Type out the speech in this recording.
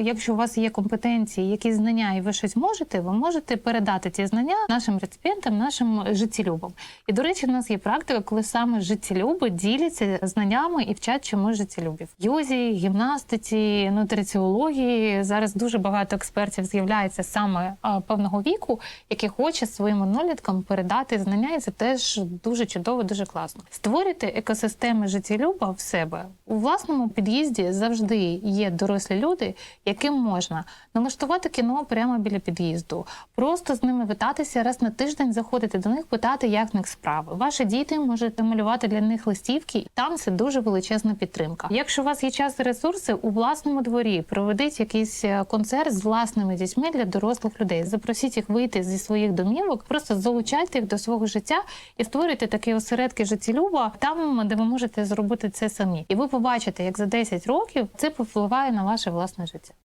Якщо у вас є компетенції, якісь знання, і ви щось можете, ви можете передати ці знання нашим реципієнтам, нашим життєлюбам. І до речі, в нас є практика, коли саме життєлюби діляться знаннями і вчать чомусь життєлюбів. Йозі, гімнастиці, нутриціології. Зараз дуже багато експертів з'являється саме певного віку, які хоче своїм одноліткам передати знання, і це теж дуже чудово, дуже класно. Створюйте екосистеми життєлюба в себе у власному під'їзді. Завжди є дорослі люди, яким можна налаштувати кіно прямо біля під'їзду, просто з ними вітатися раз на тиждень, заходити до них, питати, як в них справи. Ваші діти можете малювати для них листівки, і там це дуже величезна підтримка. Якщо у вас є час і ресурси, у власному дворі проведіть якийсь е, концерт з власними дітьми для дорослих людей. Запросіть їх вийти зі своїх домівок, просто залучайте їх до свого життя і створюйте такі осередки життєлюба там, де ви можете зробити це самі. І ви побачите, як за 10 років це повпливає на ваше власне життя.